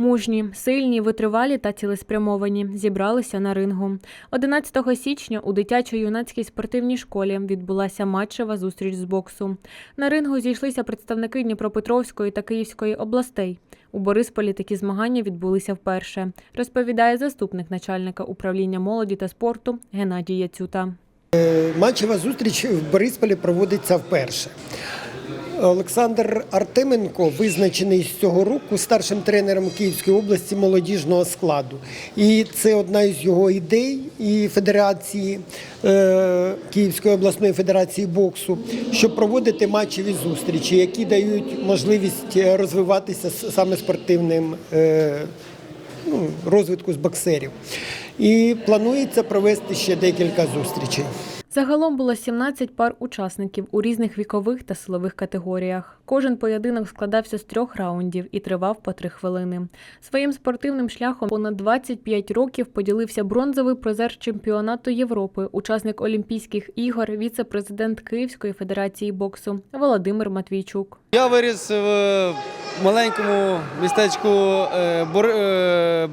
Мужні, сильні, витривалі та цілеспрямовані зібралися на рингу. 11 січня у дитячо-юнацькій спортивній школі відбулася матчева зустріч з боксу. На рингу зійшлися представники Дніпропетровської та Київської областей. У Борисполі такі змагання відбулися вперше, розповідає заступник начальника управління молоді та спорту Геннадій Яцюта. Матчева зустріч в Борисполі проводиться вперше. Олександр Артеменко визначений з цього року старшим тренером Київської області молодіжного складу. І це одна із його ідей і Федерації е, Київської обласної федерації боксу, щоб проводити матчеві зустрічі, які дають можливість розвиватися саме спортивним е, ну, розвитку з боксерів. І планується провести ще декілька зустрічей. Загалом було 17 пар учасників у різних вікових та силових категоріях. Кожен поєдинок складався з трьох раундів і тривав по три хвилини. Своїм спортивним шляхом понад 25 років поділився бронзовий призер чемпіонату Європи, учасник Олімпійських ігор, віце-президент Київської федерації боксу Володимир Матвійчук. Я виріс в маленькому містечку е, Бор- е.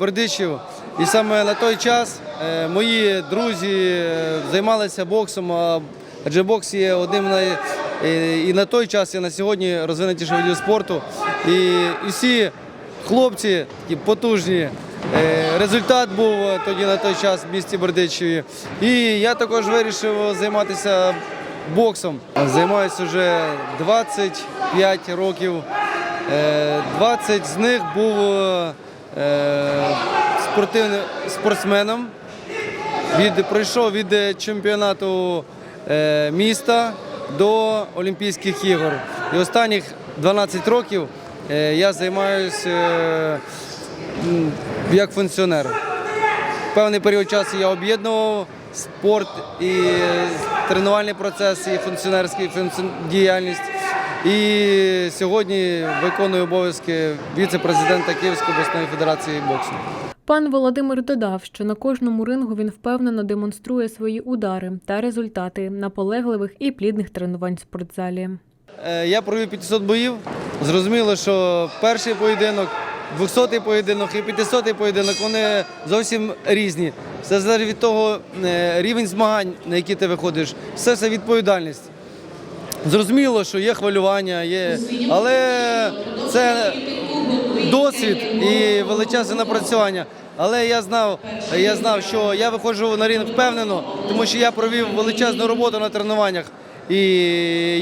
І саме на той час е, мої друзі е, займалися боксом, адже бокс є одним е, і на той час, і на сьогодні розвинутіший видів спорту. І, і всі хлопці такі потужні. Е, Результат був тоді на той час в місті Бердичеві. І я також вирішив займатися боксом. Займаюся вже 25 років. Е, 20 з них був е, спортивним спортсменом. Від, пройшов від е, чемпіонату е, міста до Олімпійських ігор. І останніх 12 років е, я займаюся е, як функціонер. Певний період часу я об'єднував спорт і е, тренувальний процес, і функціонерський функці- діяльність. І сьогодні виконую обов'язки віце-президента Київської обласної федерації боксу. Пан Володимир додав, що на кожному рингу він впевнено демонструє свої удари та результати наполегливих і плідних тренувань в спортзалі. Е, Я провів 500 боїв. Зрозуміло, що перший поєдинок, 200-й поєдинок і 500-й поєдинок вони зовсім різні. Все залежить від того е, рівень змагань, на які ти виходиш. Все все відповідальність. Зрозуміло, що є хвилювання, є, але це досвід і величезне напрацювання. Але я знав, я знав, що я виходжу на ринок впевнено, тому що я провів величезну роботу на тренуваннях. І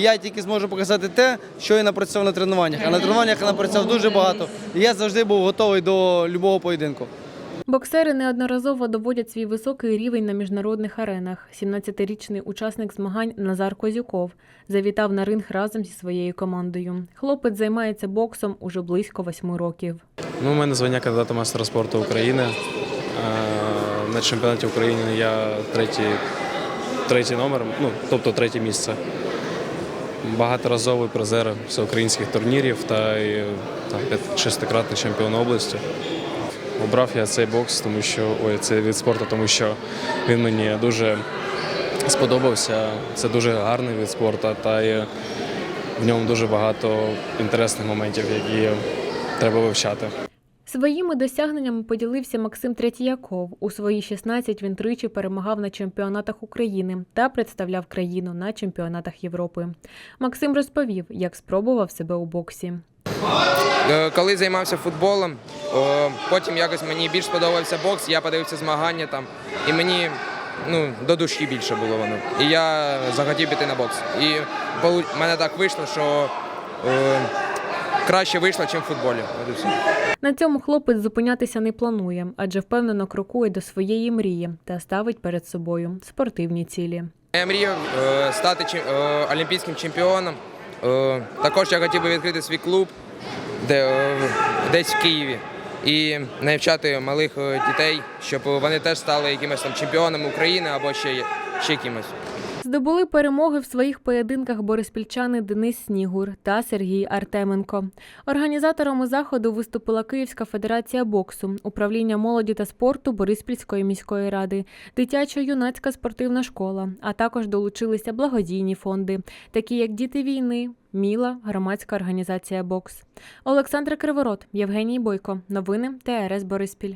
я тільки зможу показати те, що я напрацював на тренуваннях. А на тренуваннях я напрацював дуже багато. І я завжди був готовий до будь-якого поєдинку. Боксери неодноразово доводять свій високий рівень на міжнародних аренах. 17-річний учасник змагань Назар Козюков завітав на ринг разом зі своєю командою. Хлопець займається боксом уже близько восьми років. Ну, у мене звання кандидата майстра спорту України. Е, На чемпіонаті України я третій, третій номер, ну, тобто третє місце. Багаторазовий призер всеукраїнських турнірів та п'ят- шестикратний чемпіон області. Обрав я цей бокс, тому що ой, цей від спорту, тому що він мені дуже сподобався. Це дуже гарний від спорту, та і в ньому дуже багато інтересних моментів, які треба вивчати. Своїми досягненнями поділився Максим Третьяков. У свої 16 він тричі перемагав на чемпіонатах України та представляв країну на чемпіонатах Європи. Максим розповів, як спробував себе у боксі. Е, Коли займався футболом, потім якось мені більш сподобався бокс, я подивився змагання там, і мені ну, до душі більше було воно. І я захотів піти на бокс. І в мене так вийшло, що е, краще вийшло, ніж в футболі. На цьому хлопець зупинятися не планує, адже впевнено крокує до своєї мрії та ставить перед собою спортивні цілі. Я мріяв е, стати чем- е, олімпійським чемпіоном. Е, також я хотів би відкрити свій клуб де, е, десь в Києві і навчати малих е, дітей, щоб вони теж стали якимось там чемпіонами України або ще, ще кимось. Здобули перемоги в своїх поєдинках бориспільчани Денис Снігур та Сергій Артеменко. Організаторами заходу виступила Київська федерація боксу, управління молоді та спорту Бориспільської міської ради, дитячо-юнацька спортивна школа, а також долучилися благодійні фонди, такі як Діти війни, Міла, громадська організація Бокс. Олександра Криворот, Євгеній Бойко. Новини ТРС Бориспіль.